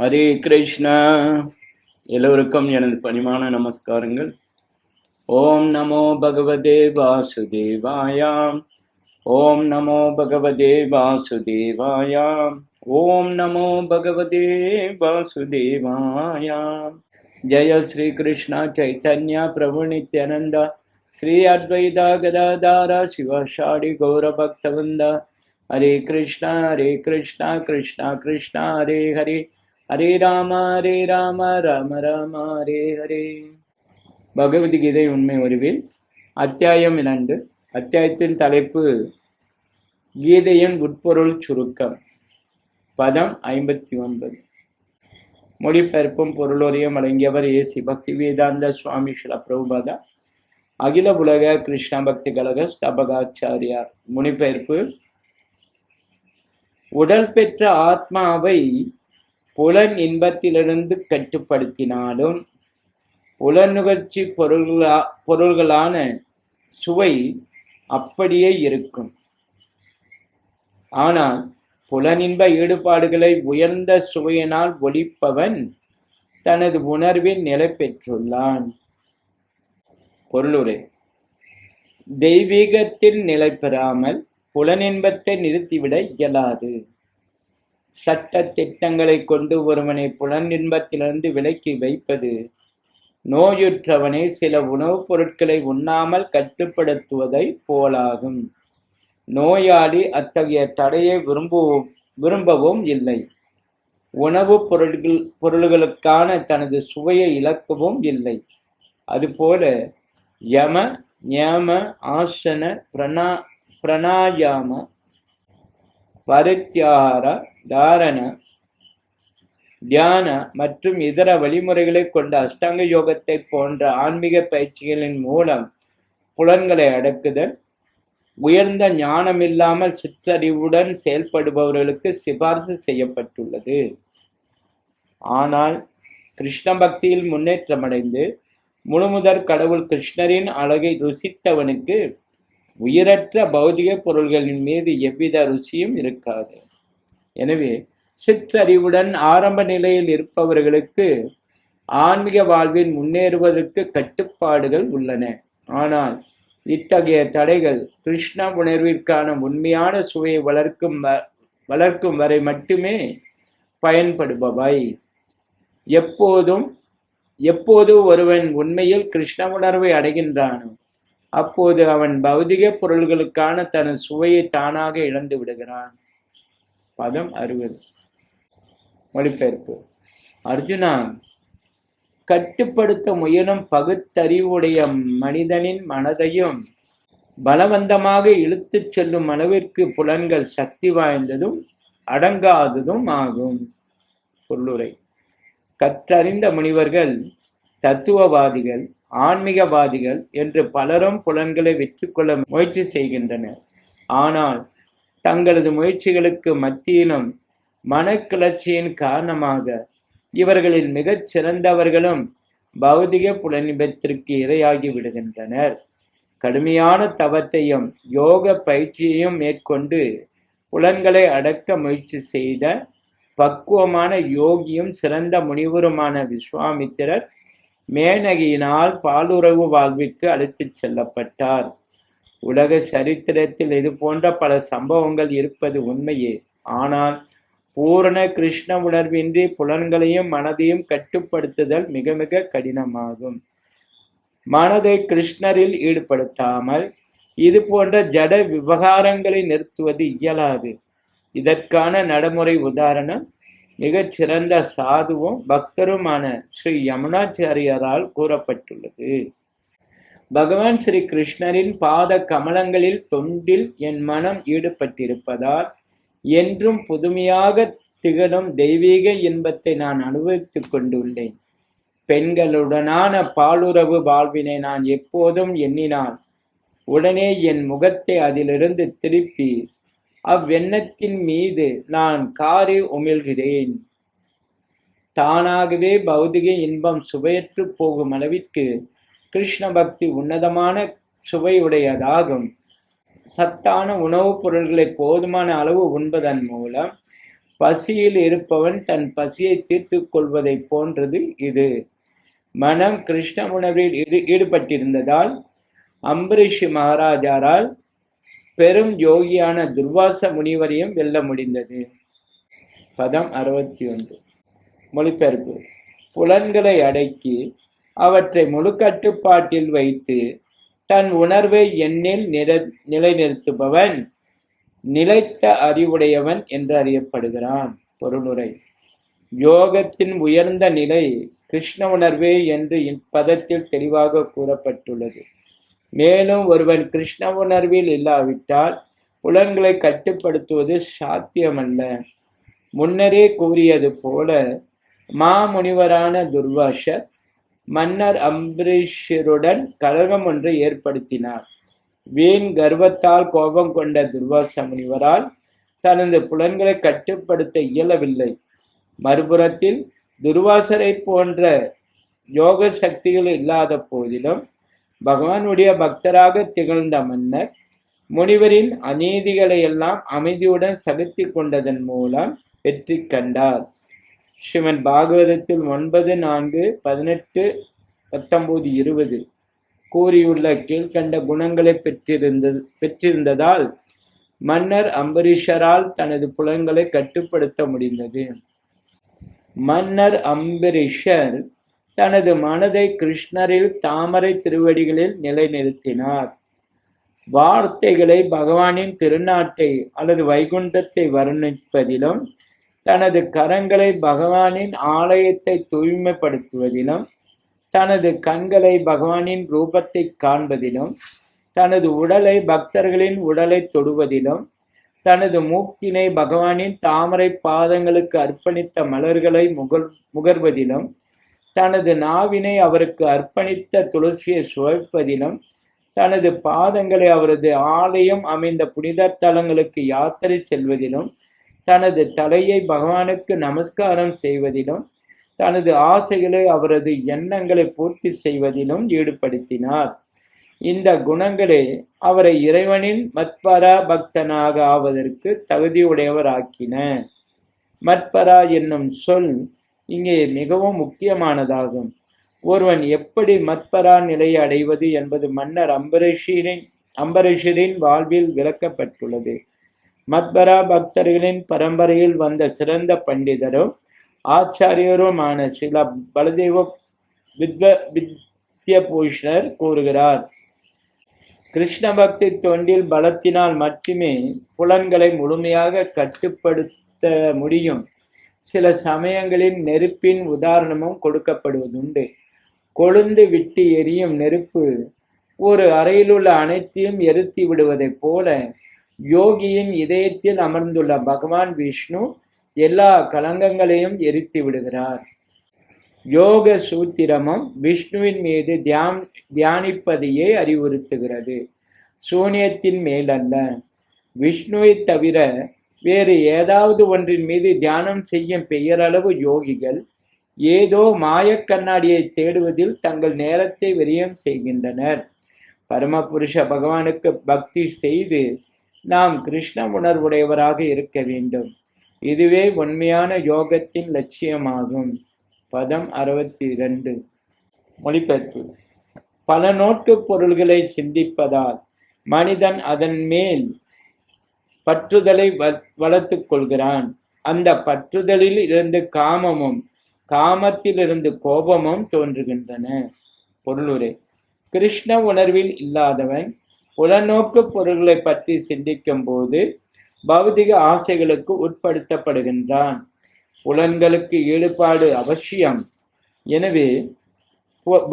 ஹரே கிருஷ்ணா. எல்லோருக்கும் எனது பணிமான நமஸ்காரங்கள். ஓம் நமோ பகவதே வாசுதேவாயாம். ஓம் நமோ பகவதே வாசுதேவாயாம். ஓம் நமோ பகவதே வாசுதேவாயாம். ஜெய ஸ்ரீ கிருஷ்ணா சைத்தன்யா பிரபு நித்யானந்தா ஸ்ரீ அத்வைதா கதாதாரா சிவஷாடி கௌர பக்தவந்தா. ஹரே கிருஷ்ணா ஹரே கிருஷ்ணா கிருஷ்ணா கிருஷ்ணா ஹரே ஹரே. ஹரே ராம ஹரே ராம ராம ராம ஹரே ஹரே. பகவத்கீதை உண்மை உருவில் அத்தியாயம் இரண்டு. அத்தியாயத்தின் தலைப்பு கீதையின் உட்பொருள் சுருக்கம். பதம் ஐம்பத்தி ஒன்பது. மொழிபெயர்ப்பும் பொருளுரையும் வழங்கியவர் ஏசி பக்தி வேதாந்த சுவாமி ஸ்ரீல பிரபுபாதா அகில உலக கிருஷ்ண பக்தி கழக ஸ்தபகாச்சாரியார். மொழிபெயர்ப்பு உடல் பெற்ற ஆத்மாவை புலன் இன்பத்திலிருந்து கட்டுப்படுத்தினாலும் புலனுகர்ச்சி பொருள்களா பொருள்களான சுவை அப்படியே இருக்கும். ஆனால் புலனின்ப ஈடுபாடுகளை உயர்ந்த சுவையினால் ஒழிப்பவன் தனது உணர்வில் நிலை பெற்றுள்ளான். பொருளுரை. தெய்வீகத்தில் நிலை பெறாமல் புலனின்பத்தை நிறுத்திவிட இயலாது. சட்ட திட்டங்களை கொண்டு ஒருவனை புலனின்பத்திலிருந்து விலக்கி வைப்பது. நோயுற்றவனை சில உணவுப் பொருட்களை உண்ணாமல் கட்டுப்படுத்துவதை போலாகும். நோயாளி அத்தகைய தடையை விரும்பவும் விரும்பவும் இல்லை. உணவுப் பொருட்கள் பொருள்களுக்கான தனது சுவையை இழக்கவும் இல்லை. அதுபோல யம ஞாம ஆசன பிரணா பிரணாயாம பரித்யார தாரண தியான மற்றும் இதர வழிமுறைகளை கொண்ட அஷ்டாங்க யோகத்தை போன்ற ஆன்மீக பயிற்சிகளின் மூலம் புலன்களை அடக்குதல் உயர்ந்த ஞானமில்லாமல் சிற்றறிவுடன் செயல்படுபவர்களுக்கு சிபார்சு செய்யப்பட்டுள்ளது. ஆனால் கிருஷ்ண பக்தியில் முன்னேற்றமடைந்து முழுமுதற் கடவுள் கிருஷ்ணரின் அழகை ருசித்தவனுக்கு உயிரற்ற பௌதிக பொருள்களின் மீது எவ்வித ருசியும் இருக்காது. எனவே சிற்றறிவுடன் ஆரம்ப நிலையில் இருப்பவர்களுக்கு ஆன்மீக வாழ்வில் முன்னேறுவதற்கு கட்டுப்பாடுகள் உள்ளன. ஆனால் இத்தகைய தடைகள் கிருஷ்ண உணர்விற்கான உண்மையான சுவையை வளர்க்கும் வளர்க்கும் வரை மட்டுமே பயன்படுபவை. எப்போதும் எப்போது ஒருவன் உண்மையில் கிருஷ்ண உணர்வை அடைகின்றானோ அப்போது அவன் பௌதிக பொருள்களுக்கான தன் சுவையை தானாக இழந்து விடுகிறான். பதம் அறுபது. மொழிபெயர்ப்பு. அர்ஜுனா கட்டுப்படுத்த முயலும் பகுத்தறிவுடைய மனிதனின் மனதையும் பலவந்தமாக இழுத்துச் செல்லும் அளவிற்கு புலன்கள் சக்தி வாய்ந்ததும் அடங்காததும் ஆகும். பொருளுரை. கற்றறிந்த முனிவர்கள் தத்துவவாதிகள் ஆன்மீகவாதிகள் என்று பலரும் புலன்களை வெற்றி முயற்சி செய்கின்றனர். ஆனால் தங்களது முயற்சிகளுக்கு மத்தியிலும் மனக்கிளர்ச்சியின் காரணமாக இவர்களில் மிகச் சிறந்தவர்களும் பௌதிக புலனிபத்திற்கு இரையாகி விடுகின்றனர். கடுமையான தவத்தையும் யோக பயிற்சியையும் மேற்கொண்டு புலன்களை அடக்க முயற்சி செய்த பக்குவமான யோகியும் சிறந்த முனிவருமான விஸ்வாமித்திரர் மேனகியினால் பாலுறவு வாழ்விற்கு அழைத்துச் செல்லப்பட்டார். உலக சரித்திரத்தில் இது போன்ற பல சம்பவங்கள் இருப்பது உண்மையே. ஆனால் பூரண கிருஷ்ண உணர்வின்றி புலன்களையும் மனதையும் கட்டுப்படுத்துதல் மிக மிக கடினமாகும். மனதை கிருஷ்ணரில் ஈடுபடுத்தாமல் இது போன்ற ஜட விவகாரங்களை நிறுத்துவது இயலாது. இதற்கான நடைமுறை உதாரணம் மிகச்சிறந்த சாதுவும் பக்தருமான ஸ்ரீ யமுனாச்சாரியரால் கூறப்பட்டுள்ளது. பகவான் ஸ்ரீ கிருஷ்ணரின் பாத கமலங்களில் தொண்டில் என் மனம் ஈடுபட்டிருப்பதால் என்றும் புதுமையாக திகழும் தெய்வீக இன்பத்தை நான் அனுபவித்துக் கொண்டுள்ளேன். பெண்களுடனான பாலுறவு வாழ்வினை நான் எப்போதும் எண்ணினால் உடனே என் முகத்தை அதிலிருந்து திருப்பி அவ்வெண்ணத்தின் மீது நான் காரி உமிழ்கிறேன். தானாகவே பௌதிக இன்பம் சுவையற்று போகும் அளவிற்கு கிருஷ்ண பக்தி உன்னதமான சுவையுடையதாகும். சத்தான உணவுப் பொருள்களை போதுமான அளவு உண்பதன் மூலம் பசியில் இருப்பவன் தன் பசியை தீர்த்துக் கொள்வதைப் போன்றது இது. மனம் கிருஷ்ண உணவில் ஈடு- ஈடுபட்டிருந்ததால் அம்பரீஷ் மகாராஜாரால் பெரும் யோகியான துர்வாச முனிவரையும் வெல்ல முடிந்தது. பதம் அறுபத்தி ஒன்று மொழிபெயர்ப்பு. புலன்களை அடக்கி அவற்றை முழு கட்டுப்பாட்டில் வைத்து தன் உணர்வை எண்ணில் நில நிலைநிறுத்துபவன் நிலைத்த அறிவுடையவன் என்று அறியப்படுகிறான். பொருளுரை. யோகத்தின் உயர்ந்த நிலை கிருஷ்ண உணர்வே என்று இப்பதத்தில் தெளிவாக கூறப்பட்டுள்ளது. மேலும் ஒருவன் கிருஷ்ண உணர்வில் இல்லாவிட்டால் புலன்களை கட்டுப்படுத்துவது சாத்தியமல்ல. முன்னரே கூறியது போல மாமுனிவரான துர்வாசர் மன்னர் அம்பரீஷருடன் கலகம் ஒன்றை ஏற்படுத்தினார். வீண் கர்வத்தால் கோபம் கொண்ட துர்வாச முனிவரால் தனது புலன்களை கட்டுப்படுத்த இயலவில்லை. மறுபுறத்தில் துர்வாசரை போன்ற யோக சக்திகள் இல்லாத போதிலும் பகவானுடைய பக்தராக திகழ்ந்த மன்னர் முனிவரின் அநீதிகளை எல்லாம் அமைதியுடன் சகித்து கொண்டதன் மூலம் வெற்றி கண்டார். ஸ்ரீமன் பாகவதத்தில் ஒன்பது நான்கு பதினெட்டு பத்தொன்பது இருபது கூறியுள்ள கீழ்கண்ட குணங்களை பெற்றிருந்த பெற்றிருந்ததால் மன்னர் அம்பரீஷரால் தனது புலன்களை கட்டுப்படுத்த முடிந்தது. மன்னர் அம்பரீஷர் தனது மனதை கிருஷ்ணரில் தாமரை திருவடிகளில் நிலைநிறுத்தினார். வார்த்தைகளை பகவானின் திருநாட்டை அல்லது வைகுண்டத்தை வர்ணிப்பதிலும் தனது கரங்களை பகவானின் ஆலயத்தை தூய்மைப்படுத்துவதிலும் தனது கண்களை பகவானின் ரூபத்தை காண்பதிலும் தனது உடலை பக்தர்களின் உடலை தொடுவதிலும் தனது மூக்கினை பகவானின் தாமரை பாதங்களுக்கு அர்ப்பணித்த மலர்களை முகர் முகர்வதிலும் தனது நாவினை அவருக்கு அர்ப்பணித்த துளசியை சுவைப்பதிலும் தனது பாதங்களை அவரது ஆலயம் அமைந்த புனித தலங்களுக்கு யாத்திரை செல்வதிலும் தனது தலையை பகவானுக்கு நமஸ்காரம் செய்வதிலும் தனது ஆசைகளை அவரது எண்ணங்களை பூர்த்தி செய்வதிலும் ஈடுபடுத்தினார். இந்த குணங்களே அவரை இறைவனின் மத்பரா பக்தனாக ஆவதற்கு தகுதியுடையவராக்கின. மத்பரா என்னும் சொல் இங்கே மிகவும் முக்கியமானதாகும். ஒருவன் எப்படி மத்பரா நிலையை அடைவது என்பது மன்னர் அம்பரீஷரின் அம்பரீஷரின் வாழ்வில் விளக்கப்பட்டுள்ளது. மத்பரா பக்தர்களின் பரம்பரையில் வந்த சிறந்த பண்டிதரும் ஆச்சாரியருமான சில பலதேவ வித்வ வித்யபூஷணர் கூறுகிறார். கிருஷ்ண பக்தி தொண்டில் பலத்தினால் மட்டுமே புலன்களை முழுமையாக கட்டுப்படுத்த முடியும். சில சமயங்களில் நெருப்பின் உதாரணமும் கொடுக்கப்படுவதுண்டு. கொழுந்து விட்டு எரியும் நெருப்பு ஒரு அறையிலுள்ள அனைத்தையும் எரித்து விடுவதைப் போல யோகியின் இதயத்தில் அமர்ந்துள்ள பகவான் விஷ்ணு எல்லா கலங்கங்களையும் எரித்து விடுகிறார். யோக சூத்திரமும் விஷ்ணுவின் மீது தியான் தியானிப்பதையே அறிவுறுத்துகிறது. சூனியத்தின் மேலல்ல. விஷ்ணுவை தவிர வேறு ஏதாவது ஒன்றின் மீது தியானம் செய்யும் பெயரளவு யோகிகள் ஏதோ மாயக் கண்ணாடியை தேடுவதில் தங்கள் நேரத்தை விரயம் செய்கின்றனர். பரமபுருஷ பகவானுக்கு பக்தி செய்து நாம் கிருஷ்ண உணர்வுடையவராக இருக்க வேண்டும். இதுவே உண்மையான யோகத்தின் லட்சியமாகும். பதம் அறுபத்தி இரண்டு மொழிபெயர்ப்பு. பல நோட்டு பொருள்களை சிந்திப்பதால் மனிதன் அதன் மேல் பற்றுதலை வளர்த்துக் கொள்கிறான். அந்த பற்றுதலில் இருந்து காமமும் காமத்திலிருந்து கோபமும் தோன்றுகின்றன. பொருளுரை கிருஷ்ண உணர்வில் இல்லாதவன் உலநோக்கு பொருள்களை பற்றி சிந்திக்கும் போது பௌதிக ஆசைகளுக்கு உட்படுத்தப்படுகின்றான். புலன்களுக்கு ஈடுபாடு அவசியம். எனவே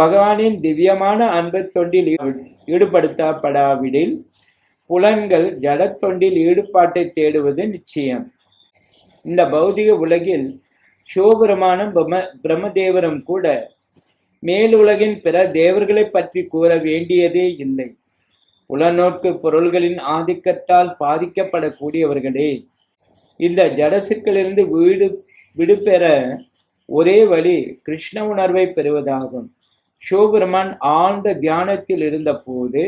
பகவானின் திவ்யமான அன்பு தொண்டில் ஈடுபடுத்தப்படாவிடில் புலன்கள் ஜட தொண்டில் ஈடுபாட்டை தேடுவது நிச்சயம். இந்த பௌதிக உலகில் சிவபெருமானும் பிரம பிரம்மதேவரும் கூட மேலுலகின் பிற தேவர்களை பற்றி கூற வேண்டியதே இல்லை. புலநோக்கு பொருள்களின் ஆதிக்கத்தால் பாதிக்கப்படக்கூடியவர்களே. இந்த ஜடசுக்களிலிருந்து வீடு விடுபெற ஒரே வழி கிருஷ்ண உணர்வை பெறுவதாகும். சிவபெருமான் ஆழ்ந்த தியானத்தில் இருந்தபோது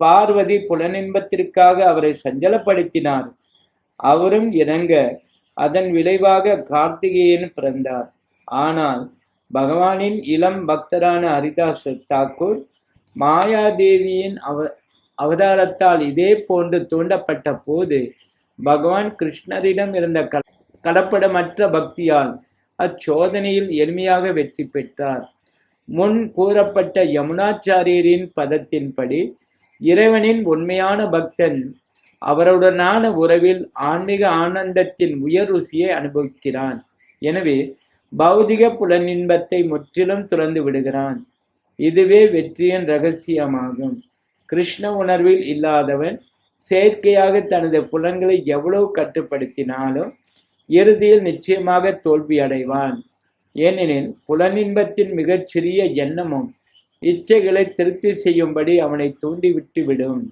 பார்வதி புலனின்பத்திற்காக அவரை சஞ்சலப்படுத்தினார். அவரும் இணங்க அதன் விளைவாக கார்த்திகேயன் பிறந்தார். ஆனால் பகவானின் இளம் பக்தரான ஹரிதாஸ் தாக்கூர் மாயாதேவியின் அவ அவதாரத்தால் இதே போன்று தூண்டப்பட்ட போது பகவான் கிருஷ்ணரிடம் இருந்த க கடப்படமற்ற பக்தியால் அச்சோதனையில் எளிமையாக வெற்றி பெற்றார். முன் கூறப்பட்ட யமுனாச்சாரியரின் பதத்தின்படி இறைவனின் உண்மையான பக்தன். அவருடனான உறவில் ஆன்மீக ஆனந்தத்தின் உயர் ருசியை அனுபவிக்கிறான். எனவே பௌதிக புலனின்பத்தை முற்றிலும் துறந்து விடுகிறான். இதுவே வெற்றியின் ரகசியமாகும். கிருஷ்ண உணர்வில் இல்லாதவன் செயற்கையாக தனது புலன்களை எவ்வளவு கட்டுப்படுத்தினாலும் இறுதியில் நிச்சயமாக தோல்வியடைவான். ஏனெனில் புலனின்பத்தின் மிகச்சிறிய எண்ணமும் இச்சைகளை திருப்தி செய்யும்படி அவனை தூண்டிவிட்டு விடும்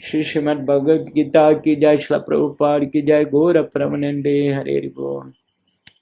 श्री श्रीमद भगवद गीता की जय श्री प्रभुपाद की जय गौर प्रमनंदे हरे बोल